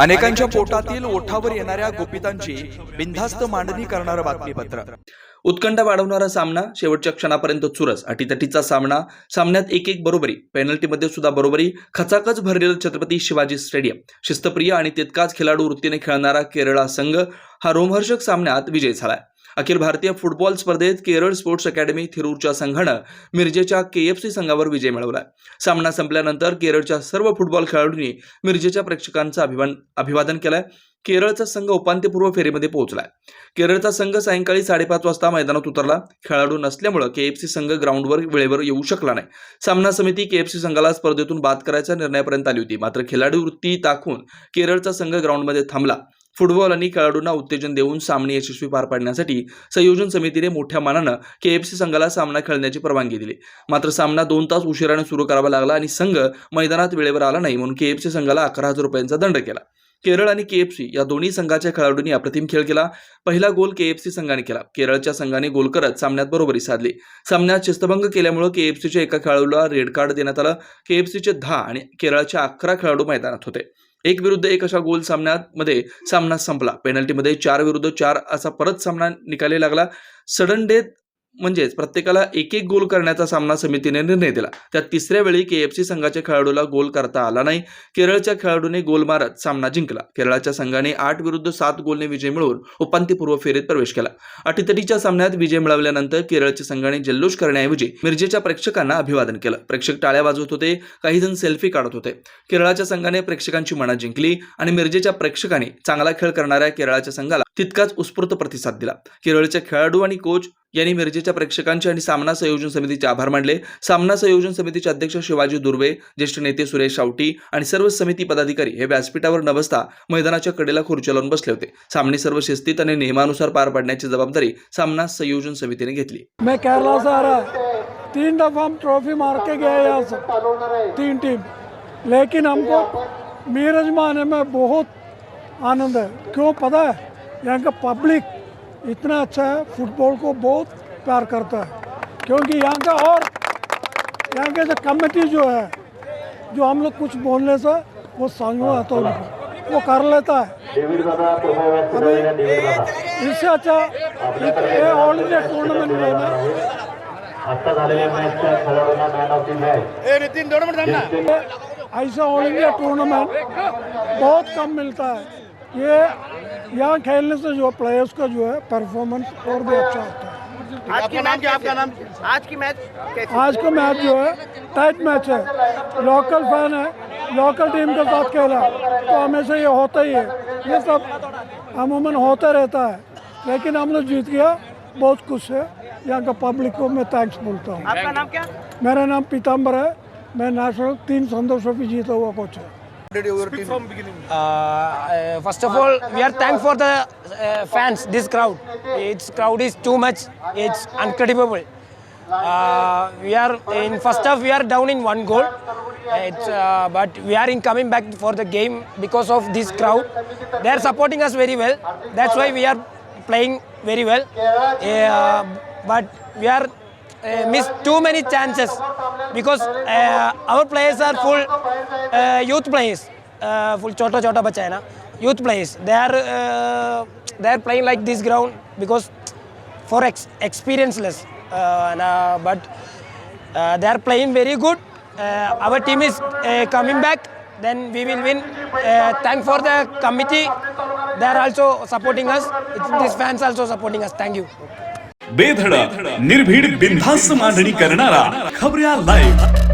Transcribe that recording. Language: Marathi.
अनेकांच्या पोटातील ओठावर येणाऱ्या गोपितांची बिनधास्त मांडणी करणारं बातमीपत्र. उत्कंठ वाढवणारा सामना शेवटच्या क्षणापर्यंत चुरस. अटीतटीचा सामना. सामन्यात एक एक बरोबरी. पेनल्टीमध्ये सुद्धा बरोबरी. खचाखच भरलेलं छत्रपती शिवाजी स्टेडियम. शिस्तप्रिय आणि तितकाच खेळाडू वृत्तीने खेळणारा केरळा संघ हा रोमहर्षक सामन्यात विजय झालाय. अखिल भारतीय फुटबॉल स्पर्धेत केरळ स्पोर्ट्स अकॅडमी थिरूरच्या संघानं मिरजेच्या केएफसी संघावर विजय मिळवलाय सामना संपल्यानंतर केरळच्या सर्व फुटबॉल खेळाडूंनी मिरजेच्या प्रेक्षकांचं अभिमान अभिवादन केलंय. केरळचा संघ उपांत्यपूर्व फेरीमध्ये पोहोचलाय. केरळचा संघ सायंकाळी साडेपाच वाजता मैदानात उतरला. खेळाडू नसल्यामुळं केएफसी संघ ग्राउंडवर वेळेवर येऊ शकला नाही. सामना समिती केएफसी संघाला स्पर्धेतून बाद करायच्या निर्णयापर्यंत आली होती. मात्र खेळाडू वृत्ती दाखवून केरळचा संघ ग्राउंडमध्ये थांबला. फुटबॉल आणि खेळाडूंना उत्तेजन देऊन सामने यशस्वी पार पाडण्यासाठी संयोजन समितीने मोठ्या मानानं केएफसी संघाला सामना खेळण्याची परवानगी दिली. मात्र सामना दोन तास उशिराने सुरू करावा लागला आणि संघ मैदानात वेळेवर आला नाही म्हणून केएफसी संघाला अकरा हजार रुपयांचा दंड केला. केरळ आणि केएफसी या दोन्ही संघाच्या खेळाडूंनी अप्रतिम खेळ केला. पहिला गोल केएफसी संघाने केला. केरळच्या संघाने गोल करत सामन्यात बरोबरी साधली. सामन्यात शिस्तभंग केल्यामुळे केएफसीच्या एका खेळाडूला रेड कार्ड देण्यात आलं. केएफसीचे दहा आणि केरळच्या अकरा खेळाडू मैदानात होते. एक विरुद्ध एक अशा गोल सामन्यामध्ये सामना संपला. पेनल्टीमध्ये चार विरुद्ध चार असा परत सामना निकाली लागला. सडन डेथ म्हणजेच प्रत्येकाला एक एक गोल करण्याचा सामना समितीने निर्णय दिला. त्यात तिसऱ्या वेळी केएफसी संघाच्या खेळाडूला गोल करता आला नाही. केरळच्या खेळाडूने गोल मारत सामना जिंकला. केरळच्या संघाने आठ विरुद्ध सात गोलने विजय मिळवून उपांत्यपूर्व फेरीत प्रवेश केला. अटीतटीच्या सामन्यात विजय मिळवल्यानंतर केरळच्या संघाने जल्लोष करण्याऐवजी मिरजेच्या प्रेक्षकांना अभिवादन केलं. प्रेक्षक टाळ्या वाजवत होते. काही जण सेल्फी काढत होते. केरळच्या संघाने प्रेक्षकांची मना जिंकली आणि मिरजेच्या प्रेक्षकांनी चांगला खेळ करणाऱ्या केरळच्या संघाला तितकाच उत्स्फूर्त प्रतिसाद दिला. केरळचे खेळाडू आणि कोच यांनी मिरजेच्या प्रेक्षकांचे आणि सामना संयोजन समितीचे आभार मानले. सामना संयोजन समितीचे अध्यक्ष शिवाजी दुर्वे ज्येष्ठ नेते सुरेश शावटी आणि सर्व समिती पदाधिकारी हे व्यासपीठावर न बसता मैदानाच्या कडेला खुर्च्या लावून बसले होते. सामने सर्व शिस्तीत आणि नियमानुसार पार पाडण्याची जबाबदारी सामना संयोजन समितीने घेतली. मैं केरला से आ रहा तीन दफ़ा हम ट्रॉफी मार के गए यहाँ से। तीन टीम लेकिन हमको मीरज में आने में बहुत आनंद है। क्यों पता है? यहाँ का पब्लिक इतना अच्छा है फुटबॉल को बहुत प्यार करता है। क्योंकि यहाँ का और यहाँ के जो कमेटी जो है जो हम लोग कुछ बोलने से वो समझ आता है उनको वो कर लेता है। अभी इससे अच्छा ये ऑल इंडिया टूर्नामेंट में ऐसा ऑल इंडिया टूर्नामेंट बहुत कम मिलता है। ये यहाँ खेलने से जो प्लेयर्स का जो है परफॉर्मेंस और भी अच्छा होता है। आज की मैच आपका नाम? आज की मैच कैसी? आज का मैच जो है टाइट मैच है। लोकल फ़ैन है लोकल टीम के साथ खेला। तो हमेशा ये होता ही है। ये सब अमूमन होता रहता है। लेकिन हमने जीत गया। बहुत खुश है। यहाँ का पब्लिक को मैं थैंक्स बोलता हूँ। आपका नाम क्या? मेरा नाम पीताम्बर है। मैं नेशनल तीन संतोष ट्रॉफी जीता हुआ कोच है। Uh, uh, first of all, we are thankful for the uh, fans, this crowd. Its crowd is too much. It's incredible. Uh, we are in first half. We are down in one goal. It's, uh, but we are in coming back for the game because of this crowd. They are supporting us very well. That's why we are playing very well. Uh, but we are uh, missed too many chances because uh, our players are full youth players. Uh, full chota chota bacha hai na youth players. They are uh, they are playing like this ground because for ex- experienceless. Uh, and, uh, but uh, they are playing very good. Uh, our team is uh, coming back. Then we will win. Uh, thank for the committee. They are also supporting us. It's, these fans also supporting us. Thank you. बेधडक निर्भीड बिनधास्त मांडणी करणारा खबऱ्या लाईव्ह